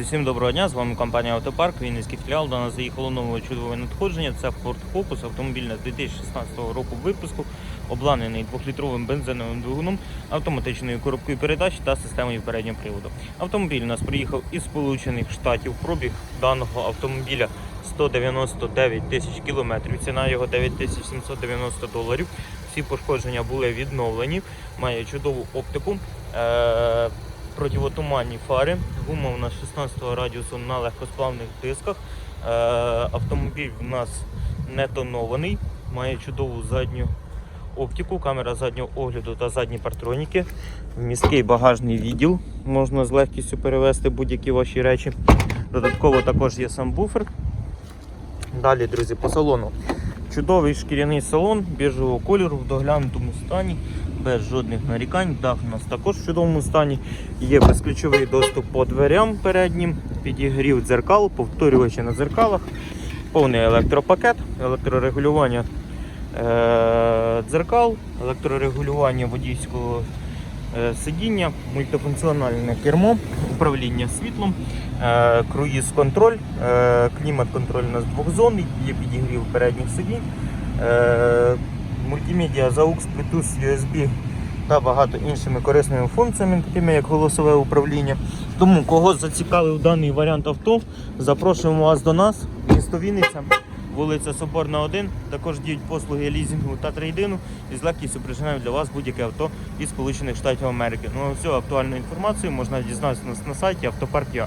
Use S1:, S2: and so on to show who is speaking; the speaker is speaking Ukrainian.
S1: Всім доброго дня, з вами компанія Автопарк, Вінницький філіал. До нас заїхало нове чудове надходження. Це Ford Focus, автомобіль на 2016 року випуску, обладнаний 2-літровим бензиновим двигуном, автоматичною коробкою передач та системою переднього приводу. Автомобіль у нас приїхав із Сполучених Штатів. Пробіг даного автомобіля 199 тисяч кілометрів. Ціна його 9790 доларів. Всі пошкодження були відновлені. Має чудову оптику. Противотуманні фари. Гума у нас 16 радіусу на легкосплавних дисках. Е, автомобіль у нас не тонований, має чудову задню оптику, камера заднього огляду та задні партроніки. Міський багажний відділ. Можна з легкістю перевезти будь-які ваші речі. Додатково також є сам буфер. Далі, друзі, по салону. Чудовий шкіряний салон біжевого кольору в доглянутому стані, без жодних нарікань. Дах у нас також в чудовому стані. Є безключовий доступ по дверям переднім, підігрів дзеркал, повторювачі на дзеркалах, повний електропакет, електрорегулювання е- дзеркал, електрорегулювання водійського е, сидіння, мультифункціональне кермо, управління світлом, е, круїз-контроль, е, клімат-контроль у нас двохзонний, є підігрів передніх сидінь, е, мультимедіа ZAUX, Bluetooth, USB та багато іншими корисними функціями, такими як голосове управління. Тому кого зацікавив даний варіант авто, запрошуємо вас до нас, місто Вінниця. Вулиця Соборна 1, також діють послуги лізінгу та трейдину і з легкістю прижинаємо для вас будь-яке авто із Сполучених Штатів Америки. Ну всю актуальну інформацію можна дізнатися на сайті Автопарк.ua.